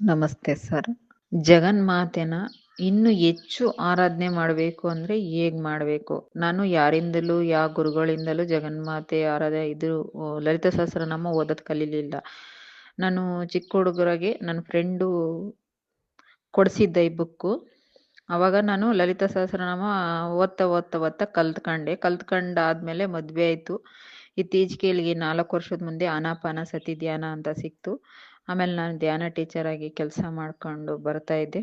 ನಮಸ್ತೆ ಸರ್. ಜಗನ್ಮಾತೆನ ಇನ್ನು ಹೆಚ್ಚು ಆರಾಧನೆ ಮಾಡಬೇಕು ಅಂದ್ರೆ ಹೇಗ್ ಮಾಡಬೇಕು ನಾನು ಯಾರಿಂದಲೂ ಯಾವ ಗುರುಗಳಿಂದಲೂ ಜಗನ್ಮಾತೆ ಆರಾಧನೆ ಇದು ಲಲಿತಾ ಸಹಸ್ರನಾಮ ಓದೋದ್ ಕಲೀಲಿಲ್ಲ. ನಾನು ಚಿಕ್ಕ ಹುಡುಗರಾಗೆ ನನ್ನ ಫ್ರೆಂಡು ಕೊಡಿಸಿದ್ದೆ ಈ ಬುಕ್ಕು. ಅವಾಗ ನಾನು ಲಲಿತಾ ಸಹಸ್ರನಾಮ ಓದ್ತಾ, ಓದ್ತಾ, ಓದ್ತಾ ಕಲ್ತ್ಕೊಂಡೆ. ಕಲ್ತ್ಕೊಂಡಾದ್ಮೇಲೆ ಮದ್ವೆ ಆಯ್ತು. ಇತ್ತೀಚೆಗೆ ಇಲ್ಲಿಗೆ ನಾಲ್ಕು ವರ್ಷದ ಮುಂದೆ ಆನಾಪಾನಸತಿ ಧ್ಯಾನ ಅಂತ ಸಿಕ್ತು. ಆಮೇಲೆ ನಾನು ಧ್ಯಾನ ಟೀಚರ್ ಆಗಿ ಕೆಲಸ ಮಾಡ್ಕೊಂಡು ಬರ್ತಾ ಇದ್ದೆ.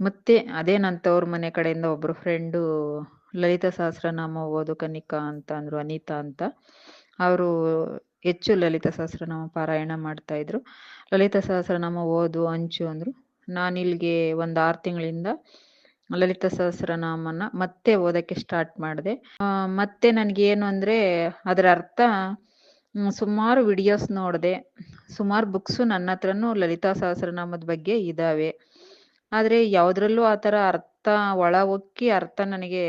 ಮತ್ತೆ ಅದೇ ನನ್ನ ತವ್ರ ಮನೆ ಕಡೆಯಿಂದ ಒಬ್ರು ಫ್ರೆಂಡು ಲಲಿತಾ ಸಹಸ್ರನಾಮ ಓದು ಕನಿಕಾ ಅಂತ ಅಂದ್ರು, ಅನಿತಾ ಅಂತ. ಅವರು ಹೆಚ್ಚು ಲಲಿತಾ ಸಹಸ್ರನಾಮ ಪಾರಾಯಣ ಮಾಡ್ತಾ ಇದ್ರು. ಲಲಿತಾ ಸಹಸ್ರನಾಮ ಓದು, ಹಂಚು ಅಂದ್ರು. ನಾನಿಲ್ಲಿಗೆ ಒಂದು ಆರು ತಿಂಗಳಿಂದ ಲಲಿತಾ ಸಹಸ್ರನಾಮನ ಮತ್ತೆ ಓದಕ್ಕೆ ಸ್ಟಾರ್ಟ್ ಮಾಡಿದೆ ಮತ್ತೆ ನನ್ಗೇನು ಅಂದ್ರೆ ಅದರ ಅರ್ಥ ಸುಮಾರು ವಿಡಿಯೋಸ್ ನೋಡ್ದೆ. ಸುಮಾರು ಬುಕ್ಸು ನನ್ನ ಹತ್ರನೂ ಲಲಿತಾ ಸಹಸ್ರನಾಮದ ಬಗ್ಗೆ ಇದಾವೆ. ಆದ್ರೆ ಯಾವ್ದ್ರಲ್ಲೂ ಆ ತರ ಅರ್ಥ ಒಳ ಒಕ್ಕಿ ಅರ್ಥ ನನಗೆ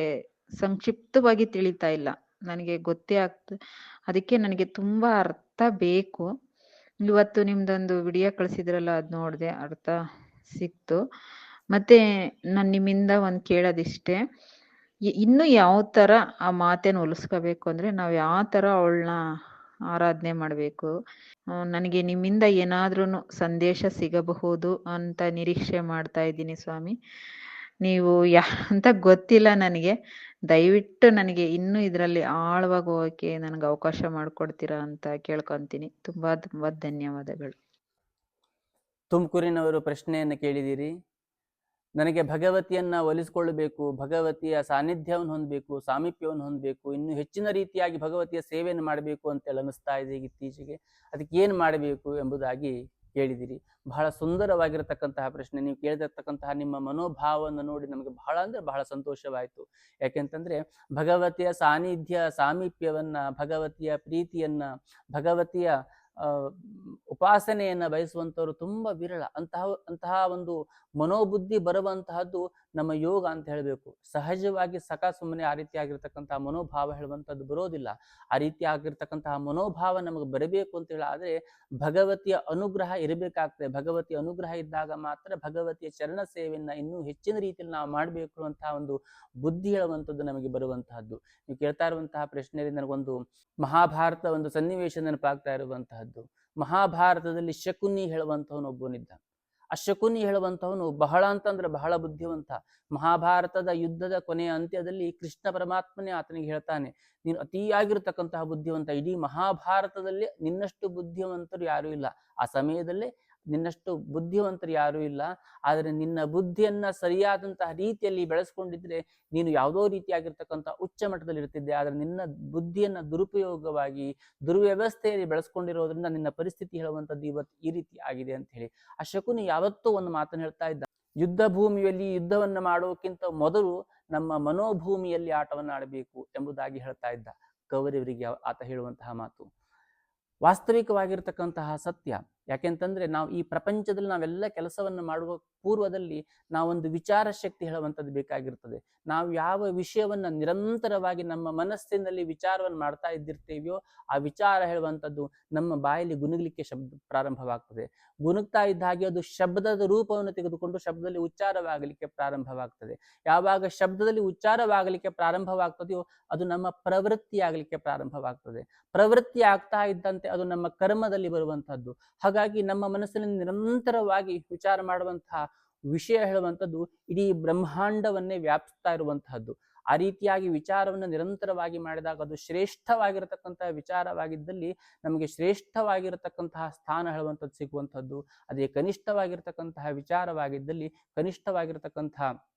ಸಂಕ್ಷಿಪ್ತವಾಗಿ ತಿಳಿತಾ ಇಲ್ಲ. ನನಗೆ ಗೊತ್ತೇ ಆಗ್ತ, ಅದಕ್ಕೆ ನನಗೆ ತುಂಬಾ ಅರ್ಥ ಬೇಕು. ಇವತ್ತು ನಿಮ್ದೊಂದು ವಿಡಿಯೋ ಕಳಿಸಿದ್ರಲ್ಲ ಅದ್ ನೋಡಿದೆ ಅರ್ಥ ಸಿಕ್ತು. ಮತ್ತೆ ನಾನು ನಿಮ್ಮಿಂದ ಒಂದು ಕೇಳೋದಿಷ್ಟೇ. ಇನ್ನು ಯಾವ್ ತರ ಆ ಮಾತೇನ ಉಳಿಸ್ಕೋಬೇಕು ಅಂದ್ರೆ ನಾವು ಯಾವ ತರ ಅವಳನ್ನ ಆರಾಧನೆ ಮಾಡ್ಬೇಕು? ನನಗೆ ನಿಮ್ಮಿಂದ ಏನಾದ್ರೂನು ಸಂದೇಶ ಸಿಗಬಹುದು ಅಂತ ನಿರೀಕ್ಷೆ ಮಾಡ್ತಾ ಇದ್ದೀನಿ ಸ್ವಾಮಿ. ನೀವು ಯಾ, ಅಂತ ಗೊತ್ತಿಲ್ಲ ನನಗೆ. ದಯವಿಟ್ಟು ನನಗೆ ಇನ್ನೂ ಇದರಲ್ಲಿ ಆಳವಾಗಿ ಹೋಗಕ್ಕೆ ನನಗೆ ಅವಕಾಶ ಮಾಡ್ಕೊಡ್ತೀರಾ ಅಂತ ಕೇಳ್ಕೊಂತೀನಿ. ತುಂಬಾ ತುಂಬಾ ಧನ್ಯವಾದಗಳು. ತುಮಕೂರಿನವರು ಪ್ರಶ್ನೆಯನ್ನು ಕೇಳಿದಿರಿ. ನನಗೆ ಭಗವತಿಯನ್ನ ಒಲಿಸಿಕೊಳ್ಳಬೇಕು, ಭಗವತಿಯ ಸಾನ್ನಿಧ್ಯವನ್ನು ಹೊಂದಬೇಕು, ಸಾಮೀಪ್ಯವನ್ನು ಹೊಂದಬೇಕು, ಇನ್ನು ಹೆಚ್ಚಿನ ರೀತಿಯಾಗಿ ಭಗವತಿಯ ಸೇವೆಯನ್ನು ಮಾಡಬೇಕು ಅಂತೆಲ್ಲ ಅನಿಸ್ತಾ ಇದೆ ಈಗ ಇತ್ತೀಚೆಗೆ. ಅದಕ್ಕೆ ಏನು ಮಾಡಬೇಕು ಎಂಬುದಾಗಿ ಕೇಳಿದಿರಿ. ಬಹಳ ಸುಂದರವಾಗಿರತಕ್ಕಂತಹ ಪ್ರಶ್ನೆ. ನೀವು ಕೇಳಿದಿರ್ತಕ್ಕಂತಹ ನಿಮ್ಮ ಮನೋಭಾವವನ್ನು ನೋಡಿ ನಮಗೆ ಬಹಳ ಅಂದ್ರೆ ಬಹಳ ಸಂತೋಷವಾಯಿತು ಯಾಕೆಂತಂದರೆ ಭಗವತಿಯ ಸಾನ್ನಿಧ್ಯ, ಸಾಮೀಪ್ಯವನ್ನ, ಭಗವತಿಯ ಪ್ರೀತಿಯನ್ನ, ಭಗವತಿಯ ಉಪಾಸನೆಯನ್ನ ಬಯಸುವಂಥವರು ತುಂಬ ವಿರಳ. ಅಂತಹ ಅಂತಹ ಒಂದು ಮನೋಬುದ್ಧಿ ಬರುವಂತಹದ್ದು ನಮ್ಮ ಯೋಗ ಅಂತ ಹೇಳಬೇಕು ಸಹಜವಾಗಿ ಸಖ ಸುಮ್ಮನೆ ಆ ರೀತಿಯಾಗಿರ್ತಕ್ಕಂತಹ ಮನೋಭಾವ ಹೇಳುವಂಥದ್ದು ಬರೋದಿಲ್ಲ. ಆ ರೀತಿಯಾಗಿರ್ತಕ್ಕಂತಹ ಮನೋಭಾವ ನಮಗೆ ಬರಬೇಕು ಅಂತ ಹೇಳಿ ಆದ್ರೆ ಭಗವತಿಯ ಅನುಗ್ರಹ ಇರಬೇಕಾಗ್ತದೆ. ಭಗವತಿಯ ಅನುಗ್ರಹ ಇದ್ದಾಗ ಮಾತ್ರ ಭಗವತಿಯ ಚರಣ ಸೇವೆಯನ್ನ ಇನ್ನೂ ಹೆಚ್ಚಿನ ರೀತಿಯಲ್ಲಿ ನಾವು ಮಾಡಬೇಕು ಅಂತಹ ಒಂದು ಬುದ್ಧಿ ಹೇಳುವಂಥದ್ದು ನಮಗೆ ಬರುವಂತಹದ್ದು. ನೀವು ಕೇಳ್ತಾ ಇರುವಂತಹ ಪ್ರಶ್ನೆಯಲ್ಲಿ ನನಗೊಂದು ಮಹಾಭಾರತ ಒಂದು ಸನ್ನಿವೇಶ ನೆನಪಾಗ್ತಾ ಇರುವಂತಹದ್ದು. ಮಹಾಭಾರತದಲ್ಲಿ ಶಕುನಿ ಹೇಳುವಂತವನೊಬ್ಬನಿದ್ದ. ಆ ಹೇಳುವಂಥವನು ಬಹಳ ಅಂತಂದ್ರೆ ಬಹಳ ಬುದ್ಧಿವಂತ. ಮಹಾಭಾರತದ ಯುದ್ಧದ ಕೊನೆಯ ಅಂತ್ಯದಲ್ಲಿ ಕೃಷ್ಣ ಪರಮಾತ್ಮನೇ ಆತನಿಗೆ ಹೇಳ್ತಾನೆ, ನೀನು ಅತಿಯಾಗಿರ್ತಕ್ಕಂತಹ ಬುದ್ಧಿವಂತ. ಇಡೀ ಮಹಾಭಾರತದಲ್ಲಿ ನಿನ್ನಷ್ಟು ಬುದ್ಧಿವಂತರು ಯಾರೂ ಇಲ್ಲ. ಆ ಸಮಯದಲ್ಲೇ ನಿನ್ನಷ್ಟು ಬುದ್ಧಿವಂತರು ಯಾರೂ ಇಲ್ಲ. ಆದರೆ ನಿನ್ನ ಬುದ್ಧಿಯನ್ನ ಸರಿಯಾದಂತಹ ರೀತಿಯಲ್ಲಿ ಬೆಳೆಸ್ಕೊಂಡಿದ್ರೆ ನೀನು ಯಾವುದೋ ರೀತಿಯಾಗಿರ್ತಕ್ಕಂಥ ಉಚ್ಚ ಮಟ್ಟದಲ್ಲಿ ಇರ್ತಿದ್ದೆ. ಆದರೆ ನಿನ್ನ ಬುದ್ಧಿಯನ್ನ ದುರುಪಯೋಗವಾಗಿ, ದುರ್ವ್ಯವಸ್ಥೆಯಲ್ಲಿ ಬೆಳೆಸ್ಕೊಂಡಿರೋದ್ರಿಂದ ನಿನ್ನ ಪರಿಸ್ಥಿತಿ ಹೇಳುವಂಥದ್ದು ಇವತ್ತು ಈ ರೀತಿ ಆಗಿದೆ ಅಂತ ಹೇಳಿ. ಆ ಶಕುನಿ ಯಾವತ್ತೂ ಒಂದು ಮಾತನ್ನು ಹೇಳ್ತಾ ಇದ್ದ. ಯುದ್ಧ ಭೂಮಿಯಲ್ಲಿ ಯುದ್ಧವನ್ನ ಮಾಡೋಕ್ಕಿಂತ ಮೊದಲು ನಮ್ಮ ಮನೋಭೂಮಿಯಲ್ಲಿ ಆಟವನ್ನು ಆಡಬೇಕು ಎಂಬುದಾಗಿ ಹೇಳ್ತಾ ಇದ್ದ. ಕವರಿವರಿಗೆ ಆತ ಹೇಳುವಂತಹ ಮಾತು. ವಾಸ್ತವಿಕವಾಗಿರ್ತಕ್ಕಂತಹ ಸತ್ಯ. ಯಾಕೆಂತಂದ್ರೆ ನಾವು ಈ ಪ್ರಪಂಚದಲ್ಲಿ ನಾವೆಲ್ಲ ಕೆಲಸವನ್ನು ಮಾಡುವ ಪೂರ್ವದಲ್ಲಿ ನಾವೊಂದು ವಿಚಾರ ಶಕ್ತಿ ಹೇಳುವಂಥದ್ದು ಬೇಕಾಗಿರ್ತದೆ. ನಾವು ಯಾವ ವಿಷಯವನ್ನ ನಿರಂತರವಾಗಿ ನಮ್ಮ ಮನಸ್ಸಿನಲ್ಲಿ ವಿಚಾರವನ್ನು ಮಾಡ್ತಾ ಇದ್ದಿರ್ತೇವೆಯೋ ಆ ವಿಚಾರ ಹೇಳುವಂಥದ್ದು ನಮ್ಮ ಬಾಯಲ್ಲಿ ಗುನುಗ್ಲಿಕ್ಕೆ ಶಬ್ದ ಪ್ರಾರಂಭವಾಗ್ತದೆ. ಗುನುಗ್ತಾ ಇದ್ದ ಹಾಗೆ ಅದು ಶಬ್ದದ ರೂಪವನ್ನು ತೆಗೆದುಕೊಂಡು ಶಬ್ದದಲ್ಲಿ ಉಚ್ಚಾರವಾಗಲಿಕ್ಕೆ ಪ್ರಾರಂಭವಾಗ್ತದೆ. ಯಾವಾಗ ಶಬ್ದದಲ್ಲಿ ಉಚ್ಚಾರವಾಗಲಿಕ್ಕೆ ಪ್ರಾರಂಭವಾಗ್ತದೆಯೋ ಅದು ನಮ್ಮ ಪ್ರವೃತ್ತಿ ಆಗಲಿಕ್ಕೆ ಪ್ರಾರಂಭವಾಗ್ತದೆ. ಪ್ರವೃತ್ತಿ ಆಗ್ತಾ ಇದ್ದಂತೆ ಅದು ನಮ್ಮ ಕರ್ಮದಲ್ಲಿ ಬರುವಂತಹದ್ದು. ಹಾಗಾಗಿ ನಮ್ಮ ಮನಸ್ಸಿನಲ್ಲಿ ನಿರಂತರವಾಗಿ ವಿಚಾರ ಮಾಡುವಂತಹ ವಿಷಯ ಹೇಳುವಂಥದ್ದು ಇಡೀ ಬ್ರಹ್ಮಾಂಡವನ್ನೇ ವ್ಯಾಪಿಸ್ತಾ ಇರುವಂತಹದ್ದು. ಆ ರೀತಿಯಾಗಿ ವಿಚಾರವನ್ನು ನಿರಂತರವಾಗಿ ಮಾಡಿದಾಗ ಅದು ಶ್ರೇಷ್ಠವಾಗಿರತಕ್ಕಂತಹ ವಿಚಾರವಾಗಿದ್ದಲ್ಲಿ ನಮಗೆ ಶ್ರೇಷ್ಠವಾಗಿರತಕ್ಕಂತಹ ಸ್ಥಾನ ಹೇಳುವಂಥದ್ದು ಸಿಗುವಂಥದ್ದು. ಅದೇ ಕನಿಷ್ಠವಾಗಿರ್ತಕ್ಕಂತಹ ವಿಚಾರವಾಗಿದ್ದಲ್ಲಿ ಕನಿಷ್ಠವಾಗಿರತಕ್ಕಂತಹ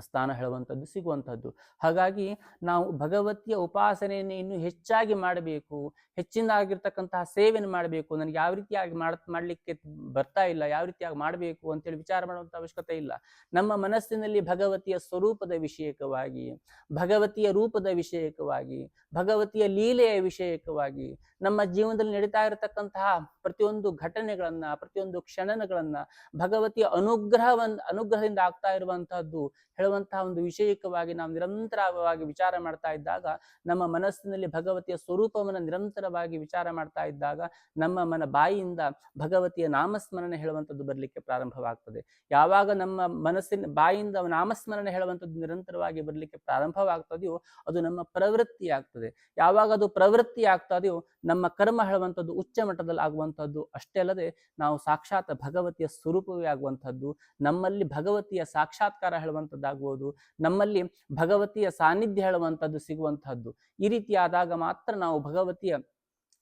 ಸ್ಥಾನ ಹೇಳುವಂಥದ್ದು ಸಿಗುವಂಥದ್ದು. ಹಾಗಾಗಿ ನಾವು ಭಗವತಿಯ ಉಪಾಸನೆಯನ್ನು ಇನ್ನೂ ಹೆಚ್ಚಾಗಿ ಮಾಡಬೇಕು. ಹೆಚ್ಚಿನದಾಗಿರ್ತಕ್ಕಂತಹ ಸೇವೆಯನ್ನು ಮಾಡಬೇಕು. ನನಗೆ ಯಾವ ರೀತಿಯಾಗಿ ಮಾಡ ಮಾಡಲಿಕ್ಕೆ ಬರ್ತಾ ಇಲ್ಲ, ಯಾವ ರೀತಿಯಾಗಿ ಮಾಡಬೇಕು ಅಂತೇಳಿ ವಿಚಾರ ಮಾಡುವಂತ ಅವಶ್ಯಕತೆ ಇಲ್ಲ. ನಮ್ಮ ಮನಸ್ಸಿನಲ್ಲಿ ಭಗವತಿಯ ಸ್ವರೂಪದ ವಿಷಯಕವಾಗಿ, ಭಗವತಿಯ ರೂಪದ ವಿಷಯಕವಾಗಿ, ಭಗವತಿಯ ಲೀಲೆಯ ವಿಷಯಕವಾಗಿ, ನಮ್ಮ ಜೀವನದಲ್ಲಿ ನಡೀತಾ ಇರತಕ್ಕಂತಹ ಪ್ರತಿಯೊಂದು ಘಟನೆಗಳನ್ನ, ಪ್ರತಿಯೊಂದು ಕ್ಷಣಗಳನ್ನ ಭಗವತಿಯ ಅನುಗ್ರಹವನ್ನ ಅನುಗ್ರಹದಿಂದ ಆಗ್ತಾ ಇರುವಂತಹದ್ದು ಹೇಳುವಂತಹ ಒಂದು ವಿಷಯಕವಾಗಿ ನಾವು ನಿರಂತರವಾಗಿ ವಿಚಾರ ಮಾಡ್ತಾ ಇದ್ದಾಗ, ನಮ್ಮ ಮನಸ್ಸಿನಲ್ಲಿ ಭಗವತಿಯ ಸ್ವರೂಪವನ್ನು ನಿರಂತರವಾಗಿ ವಿಚಾರ ಮಾಡ್ತಾ ಇದ್ದಾಗ, ನಮ್ಮ ಮನ ಬಾಯಿಯಿಂದ ಭಗವತಿಯ ನಾಮಸ್ಮರಣೆ ಹೇಳುವಂಥದ್ದು ಬರಲಿಕ್ಕೆ ಪ್ರಾರಂಭವಾಗ್ತದೆ. ಯಾವಾಗ ನಮ್ಮ ಮನಸ್ಸಿನ ಬಾಯಿಯಿಂದ ನಾಮಸ್ಮರಣೆ ಹೇಳುವಂಥದ್ದು ನಿರಂತರವಾಗಿ ಬರಲಿಕ್ಕೆ ಪ್ರಾರಂಭವಾಗ್ತದೆಯೋ, ಅದು ನಮ್ಮ ಪ್ರವೃತ್ತಿ ಆಗ್ತದೆ ಯಾವಾಗ ಅದು ಪ್ರವೃತ್ತಿ ಆಗ್ತದೆಯೋ ನಮ್ಮ ಕರ್ಮ ಹೇಳುವಂಥದ್ದು ಉಚ್ಚ ಮಟ್ಟದಲ್ಲಿ ಆಗುವಂಥದ್ದು ಅಷ್ಟೇ ಅಲ್ಲದೆ, ನಾವು ಸಾಕ್ಷಾತ್ ಭಗವತಿಯ ಸ್ವರೂಪವೇ ಆಗುವಂಥದ್ದು. ನಮ್ಮಲ್ಲಿ ಭಗವತಿಯ ಸಾಕ್ಷಾತ್ಕಾರ ಹೇಳುವಂಥದ್ದಾಗ್ಬೋದು ನಮ್ಮಲ್ಲಿ ಭಗವತಿಯ ಸಾನ್ನಿಧ್ಯ ಹೇಳುವಂಥದ್ದು ಸಿಗುವಂತಹದ್ದು ಈ ರೀತಿ ಆದಾಗ ಮಾತ್ರ ನಾವು ಭಗವತಿಯ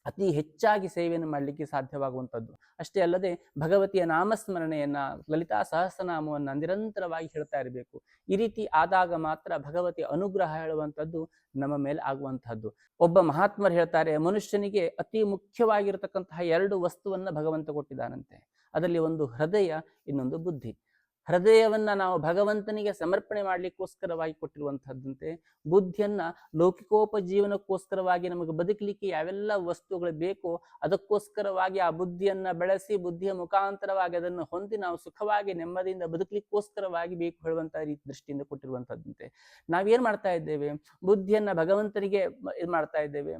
ಅತಿ ಹೆಚ್ಚಾಗಿ ಸೇವೆಯನ್ನು ಮಾಡಲಿಕ್ಕೆ ಸಾಧ್ಯವಾಗುವಂಥದ್ದು. ಅಷ್ಟೇ ಅಲ್ಲದೆ ಭಗವತಿಯ ನಾಮಸ್ಮರಣೆಯನ್ನ ಲಲಿತಾ ಸಹಸ್ರನಾಮವನ್ನು ನಿರಂತರವಾಗಿ ಹೇಳ್ತಾ ಇರಬೇಕು. ಈ ರೀತಿ ಆದಾಗ ಮಾತ್ರ ಭಗವತಿಯ ಅನುಗ್ರಹ ಹೇಳುವಂಥದ್ದು ನಮ್ಮ ಮೇಲೆ ಆಗುವಂತಹದ್ದು ಒಬ್ಬ ಮಹಾತ್ಮರು ಹೇಳ್ತಾರೆ, ಮನುಷ್ಯನಿಗೆ ಅತಿ ಮುಖ್ಯವಾಗಿರತಕ್ಕಂತಹ ಎರಡು ವಸ್ತುವನ್ನ ಭಗವಂತ ಕೊಟ್ಟಿದ್ದಾನಂತೆ. ಅದರಲ್ಲಿ ಒಂದು ಹೃದಯ, ಇನ್ನೊಂದು ಬುದ್ಧಿ. ಹೃದಯವನ್ನ ನಾವು ಭಗವಂತನಿಗೆ ಸಮರ್ಪಣೆ ಮಾಡ್ಲಿಕ್ಕೋಸ್ಕರವಾಗಿ ಕೊಟ್ಟಿರುವಂತಹದ್ದಂತೆ ಬುದ್ಧಿಯನ್ನ ಲೌಕಿಕೋಪಜೀವನಕ್ಕೋಸ್ಕರವಾಗಿ ನಮಗೆ ಬದುಕಲಿಕ್ಕೆ ಯಾವೆಲ್ಲ ವಸ್ತುಗಳು ಬೇಕೋ ಅದಕ್ಕೋಸ್ಕರವಾಗಿ ಆ ಬುದ್ಧಿಯನ್ನ ಬೆಳೆಸಿ ಬುದ್ಧಿಯ ಮುಖಾಂತರವಾಗಿ ಅದನ್ನು ಹೊಂದಿ ನಾವು ಸುಖವಾಗಿ ನೆಮ್ಮದಿಯಿಂದ ಬದುಕಲಿಕ್ಕೋಸ್ಕರವಾಗಿ ಬೇಕು ಹೇಳುವಂತಹ ರೀತಿ ದೃಷ್ಟಿಯಿಂದ ಕೊಟ್ಟಿರುವಂಥದ್ದಂತೆ ನಾವೇನ್ ಮಾಡ್ತಾ ಇದ್ದೇವೆ? ಬುದ್ಧಿಯನ್ನ ಭಗವಂತನಿಗೆ ಇದು ಮಾಡ್ತಾ ಇದ್ದೇವೆ.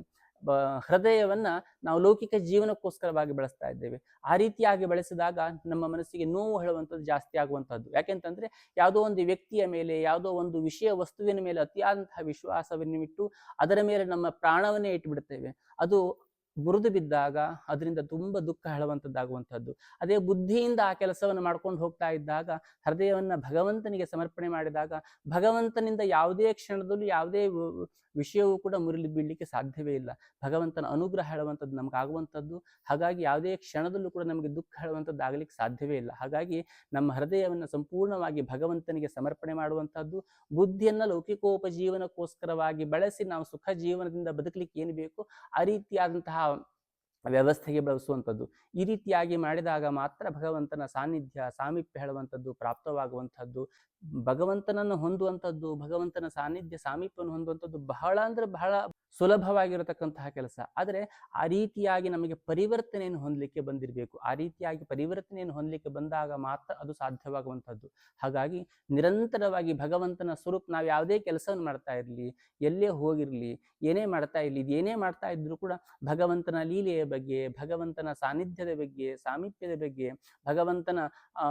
ಹೃದಯವನ್ನ ನಾವು ಲೌಕಿಕ ಜೀವನಕ್ಕೋಸ್ಕರವಾಗಿ ಬಳಸ್ತಾ ಇದ್ದೇವೆ. ಆ ರೀತಿಯಾಗಿ ಬಳಸಿದಾಗ ನಮ್ಮ ಮನಸ್ಸಿಗೆ ನೋವು ಹೇಳುವಂಥದ್ದು ಜಾಸ್ತಿ ಆಗುವಂಥದ್ದು. ಯಾಕೆಂತಂದ್ರೆ ಯಾವುದೋ ಒಂದು ವ್ಯಕ್ತಿಯ ಮೇಲೆ, ಯಾವುದೋ ಒಂದು ವಿಷಯ, ವಸ್ತುವಿನ ಮೇಲೆ ಅತಿಯಾದಂತಹ ವಿಶ್ವಾಸವನ್ನು ಇಟ್ಟು ಅದರ ಮೇಲೆ ನಮ್ಮ ಪ್ರಾಣವನ್ನೇ ಇಟ್ಟುಬಿಡ್ತೇವೆ ಅದು ಮುರಿದು ಬಿದ್ದಾಗ ಅದರಿಂದ ತುಂಬ ದುಃಖ ಹೇಳುವಂಥದ್ದಾಗುವಂಥದ್ದು ಅದೇ ಬುದ್ಧಿಯಿಂದ ಆ ಕೆಲಸವನ್ನು ಮಾಡ್ಕೊಂಡು ಹೋಗ್ತಾ ಇದ್ದಾಗ, ಹೃದಯವನ್ನು ಭಗವಂತನಿಗೆ ಸಮರ್ಪಣೆ ಮಾಡಿದಾಗ, ಭಗವಂತನಿಂದ ಯಾವುದೇ ಕ್ಷಣದಲ್ಲೂ ಯಾವುದೇ ವಿಷಯವೂ ಕೂಡ ಮುರಿಲಿ ಬೀಳಲಿಕ್ಕೆ ಸಾಧ್ಯವೇ ಇಲ್ಲ. ಭಗವಂತನ ಅನುಗ್ರಹ ಹೇಳುವಂಥದ್ದು ನಮ್ಗೆ ಆಗುವಂಥದ್ದು ಹಾಗಾಗಿ ಯಾವುದೇ ಕ್ಷಣದಲ್ಲೂ ಕೂಡ ನಮಗೆ ದುಃಖ ಹೇಳುವಂಥದ್ದು ಆಗಲಿಕ್ಕೆ ಸಾಧ್ಯವೇ ಇಲ್ಲ. ಹಾಗಾಗಿ ನಮ್ಮ ಹೃದಯವನ್ನು ಸಂಪೂರ್ಣವಾಗಿ ಭಗವಂತನಿಗೆ ಸಮರ್ಪಣೆ ಮಾಡುವಂಥದ್ದು ಬುದ್ಧಿಯನ್ನು ಲೌಕಿಕೋಪಜೀವನಕ್ಕೋಸ್ಕರವಾಗಿ ಬಳಸಿ ನಾವು ಸುಖ ಜೀವನದಿಂದ ಬದುಕಲಿಕ್ಕೆ ಏನು ಬೇಕು ಆ ರೀತಿಯಾದಂತಹ ವ್ಯವಸ್ಥೆಗೆ ಬಳಸುವಂಥದ್ದು. ಈ ರೀತಿಯಾಗಿ ಮಾಡಿದಾಗ ಮಾತ್ರ ಭಗವಂತನ ಸಾನ್ನಿಧ್ಯ, ಸಾಮೀಪ್ಯ ಹೇಳುವಂಥದ್ದು, ಪ್ರಾಪ್ತವಾಗುವಂಥದ್ದು, ಭಗವಂತನನ್ನು ಹೊಂದುವಂಥದ್ದು, ಭಗವಂತನ ಸಾನ್ನಿಧ್ಯ, ಸಾಮೀಪ್ಯವನ್ನು ಹೊಂದುವಂಥದ್ದು ಬಹಳ ಅಂದ್ರೆ ಬಹಳ ಸುಲಭವಾಗಿರತಕ್ಕಂತಹ ಕೆಲಸ. ಆದರೆ ಆ ರೀತಿಯಾಗಿ ನಮಗೆ ಪರಿವರ್ತನೆಯನ್ನು ಹೊಂದಲಿಕ್ಕೆ ಬಂದಿರಬೇಕು. ಆ ರೀತಿಯಾಗಿ ಪರಿವರ್ತನೆಯನ್ನು ಹೊಂದಲಿಕ್ಕೆ ಬಂದಾಗ ಮಾತ್ರ ಅದು ಸಾಧ್ಯವಾಗುವಂಥದ್ದು. ಹಾಗಾಗಿ ನಿರಂತರವಾಗಿ ಭಗವಂತನ ಸ್ವರೂಪ ನಾವು ಯಾವುದೇ ಕೆಲಸವನ್ನು ಮಾಡ್ತಾ ಇರಲಿ, ಎಲ್ಲೇ ಹೋಗಿರಲಿ, ಏನೇ ಮಾಡ್ತಾ ಇರಲಿ ಏನೇ ಮಾಡ್ತಾ ಇದ್ರು ಕೂಡ ಭಗವಂತನ ಲೀಲೆಯ ಬಗ್ಗೆ, ಭಗವಂತನ ಸಾನ್ನಿಧ್ಯದ ಬಗ್ಗೆ, ಸಾಮೀಪ್ಯದ ಬಗ್ಗೆ, ಭಗವಂತನ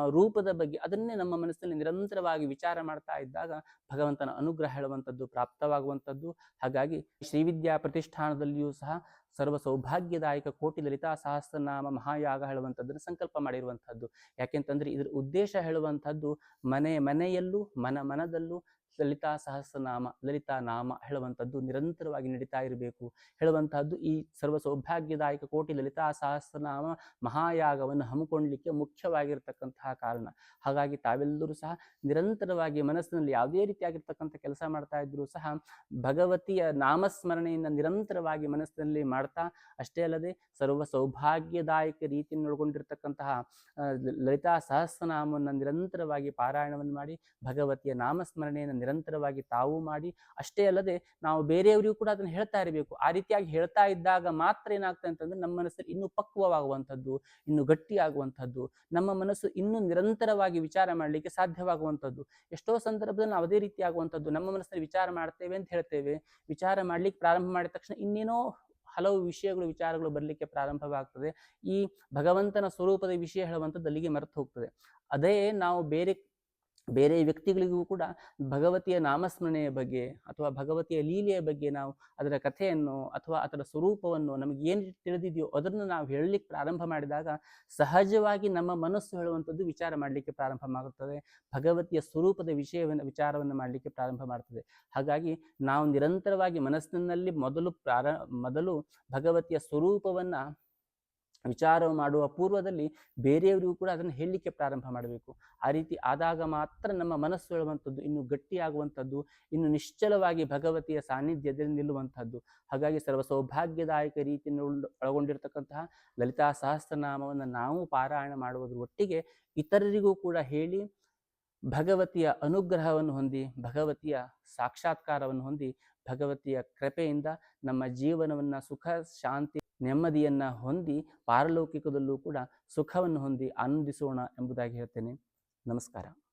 ರೂಪದ ಬಗ್ಗೆ ಅದನ್ನೇ ನಮ್ಮ ಮನಸ್ಸಿನಲ್ಲಿ ನಿರಂತರವಾಗಿ ವಿಚಾರ ಮಾಡ್ತಾ ಇದ್ದಾಗ ಭಗವಂತನ ಅನುಗ್ರಹ ಹೇಳುವಂಥದ್ದು, ಪ್ರಾಪ್ತವಾಗುವಂಥದ್ದು. ಹಾಗಾಗಿ ಶ್ರೀವಿದ್ಯಾ ಪ್ರತಿಷ್ಠಾನದಲ್ಲಿಯೂ ಸಹ ಸರ್ವ ಸೌಭಾಗ್ಯದಾಯಕ ಕೋಟಿ ಲಲಿತಾ ಸಹಸ್ರನಾಮ ಮಹಾಯಾಗ ಹೇಳುವಂಥದ್ದನ್ನು ಸಂಕಲ್ಪ ಮಾಡಿರುವಂಥದ್ದು. ಯಾಕೆಂತಂದ್ರೆ ಇದರ ಉದ್ದೇಶ ಹೇಳುವಂಥದ್ದು ಮನೆ ಮನೆಯಲ್ಲೂ, ಮನ ಮನದಲ್ಲೂ ಲಲಿತಾ ಸಹಸ್ರನಾಮ, ಲಲಿತಾ ನಾಮ ಹೇಳುವಂಥದ್ದು ನಿರಂತರವಾಗಿ ನಡೀತಾ ಇರಬೇಕು. ಹೇಳುವಂತಹದ್ದು ಈ ಸರ್ವ ಸೌಭಾಗ್ಯದಾಯಕ ಕೋಟಿ ಲಲಿತಾ ಸಹಸ್ರನಾಮ ಮಹಾಯಾಗವನ್ನು ಹಮ್ಮಿಕೊಳ್ಳಲಿಕ್ಕೆ ಮುಖ್ಯವಾಗಿರತಕ್ಕಂತಹ ಕಾರಣ. ಹಾಗಾಗಿ ತಾವೆಲ್ಲರೂ ಸಹ ನಿರಂತರವಾಗಿ ಮನಸ್ಸಿನಲ್ಲಿ ಯಾವುದೇ ರೀತಿಯಾಗಿರ್ತಕ್ಕಂಥ ಕೆಲಸ ಮಾಡ್ತಾ ಇದ್ರು ಸಹ ಭಗವತಿಯ ನಾಮಸ್ಮರಣೆಯನ್ನು ನಿರಂತರವಾಗಿ ಮನಸ್ಸಿನಲ್ಲಿ ಮಾಡ್ತಾ ಅಷ್ಟೇ ಅಲ್ಲದೆ ಸರ್ವ ಸೌಭಾಗ್ಯದಾಯಕ ರೀತಿಯನ್ನು ಲಲಿತಾ ಸಹಸ್ರನಾಮವನ್ನು ನಿರಂತರವಾಗಿ ಪಾರಾಯಣವನ್ನು ಮಾಡಿ ಭಗವತಿಯ ನಾಮಸ್ಮರಣೆಯನ್ನು ನಿರಂತರವಾಗಿ ತಾವು ಮಾಡಿ ಅಷ್ಟೇ ಅಲ್ಲದೆ ನಾವು ಬೇರೆಯವರಿಗೂ ಕೂಡ ಅದನ್ನು ಹೇಳ್ತಾ ಇರಬೇಕು. ಆ ರೀತಿಯಾಗಿ ಹೇಳ್ತಾ ಇದ್ದಾಗ ಮಾತ್ರ ಏನಾಗ್ತದೆ ಅಂತಂದ್ರೆ ನಮ್ಮ ಮನಸ್ಸಲ್ಲಿ ಇನ್ನೂ ಪಕ್ವವಾಗುವಂಥದ್ದು, ಇನ್ನು ಗಟ್ಟಿಯಾಗುವಂಥದ್ದು, ನಮ್ಮ ಮನಸ್ಸು ಇನ್ನೂ ನಿರಂತರವಾಗಿ ವಿಚಾರ ಮಾಡಲಿಕ್ಕೆ ಸಾಧ್ಯವಾಗುವಂಥದ್ದು, ಎಷ್ಟೋ ಸಂದರ್ಭದಲ್ಲಿ ನಾವು ಅದೇ ರೀತಿ ಆಗುವಂಥದ್ದು ನಮ್ಮ ಮನಸ್ಸಲ್ಲಿ ವಿಚಾರ ಮಾಡ್ತೇವೆ ಅಂತ ಹೇಳ್ತೇವೆ. ವಿಚಾರ ಮಾಡ್ಲಿಕ್ಕೆ ಪ್ರಾರಂಭ ಮಾಡಿದ ತಕ್ಷಣ ಇನ್ನೇನೋ ಹಲವು ವಿಷಯಗಳು, ವಿಚಾರಗಳು ಬರಲಿಕ್ಕೆ ಪ್ರಾರಂಭವಾಗ್ತದೆ. ಈ ಭಗವಂತನ ಸ್ವರೂಪದ ವಿಷಯ ಹೇಳುವಂಥದ್ದು ಅಲ್ಲಿಗೆ ಮರೆತು ಹೋಗ್ತದೆ ಅದೇ ನಾವು ಬೇರೆ ಬೇರೆ ವ್ಯಕ್ತಿಗಳಿಗೂ ಕೂಡ ಭಗವತಿಯ ನಾಮಸ್ಮರಣೆಯ ಬಗ್ಗೆ ಅಥವಾ ಭಗವತಿಯ ಲೀಲೆಯ ಬಗ್ಗೆ ನಾವು ಅದರ ಕಥೆಯನ್ನು ಅಥವಾ ಅದರ ಸ್ವರೂಪವನ್ನು ನಮಗೆ ಏನು ತಿಳಿದಿದೆಯೋ ಅದನ್ನು ನಾವು ಹೇಳಲಿಕ್ಕೆ ಪ್ರಾರಂಭ ಮಾಡಿದಾಗ ಸಹಜವಾಗಿ ನಮ್ಮ ಮನಸ್ಸು ಹೇಳುವಂಥದ್ದು ವಿಚಾರ ಮಾಡಲಿಕ್ಕೆ ಪ್ರಾರಂಭ ಮಾಡುತ್ತದೆ. ಭಗವತಿಯ ಸ್ವರೂಪದ ವಿಷಯವನ್ನು, ವಿಚಾರವನ್ನು ಮಾಡಲಿಕ್ಕೆ ಪ್ರಾರಂಭ ಮಾಡ್ತದೆ ಹಾಗಾಗಿ ನಾವು ನಿರಂತರವಾಗಿ ಮನಸ್ಸಿನಲ್ಲಿ ಮೊದಲು ಪ್ರಾರ, ಮೊದಲು ಭಗವತಿಯ ಸ್ವರೂಪವನ್ನು ವಿಚಾರ ಮಾಡುವ ಪೂರ್ವದಲ್ಲಿ ಬೇರೆಯವರಿಗೂ ಕೂಡ ಅದನ್ನು ಹೇಳಲಿಕ್ಕೆ ಪ್ರಾರಂಭ ಮಾಡಬೇಕು. ಆ ರೀತಿ ಆದಾಗ ಮಾತ್ರ ನಮ್ಮ ಮನಸ್ಸು ಹೇಳುವಂಥದ್ದು, ಇನ್ನು ಗಟ್ಟಿಯಾಗುವಂಥದ್ದು, ಇನ್ನು ನಿಶ್ಚಲವಾಗಿ ಭಗವತಿಯ ಸಾನ್ನಿಧ್ಯದಲ್ಲಿ ನಿಲ್ಲುವಂಥದ್ದು. ಹಾಗಾಗಿ ಸರ್ವ ಸೌಭಾಗ್ಯದಾಯಕ ರೀತಿಯನ್ನು ಒಳಗೊಂಡಿರತಕ್ಕಂತಹ ಲಲಿತಾ ಸಹಸ್ರನಾಮವನ್ನು ನಾವು ಪಾರಾಯಣ ಮಾಡುವುದರ ಒಟ್ಟಿಗೆ ಇತರರಿಗೂ ಕೂಡ ಹೇಳಿ, ಭಗವತಿಯ ಅನುಗ್ರಹವನ್ನು ಹೊಂದಿ, ಭಗವತಿಯ ಸಾಕ್ಷಾತ್ಕಾರವನ್ನು ಹೊಂದಿ, ಭಗವತಿಯ ಕೃಪೆಯಿಂದ ನಮ್ಮ ಜೀವನವನ್ನು ಸುಖ, ಶಾಂತಿ ನೆಮ್ಮದಿಯನ್ನ ಹೊಂದಿ ಪಾರಲೌಕಿಕದಲ್ಲೂ ಕೂಡ ಸುಖವನ್ನು ಹೊಂದಿ ಆನಂದಿಸೋಣ ಎಂಬುದಾಗಿ ಹೇಳ್ತೇನೆ. ನಮಸ್ಕಾರ.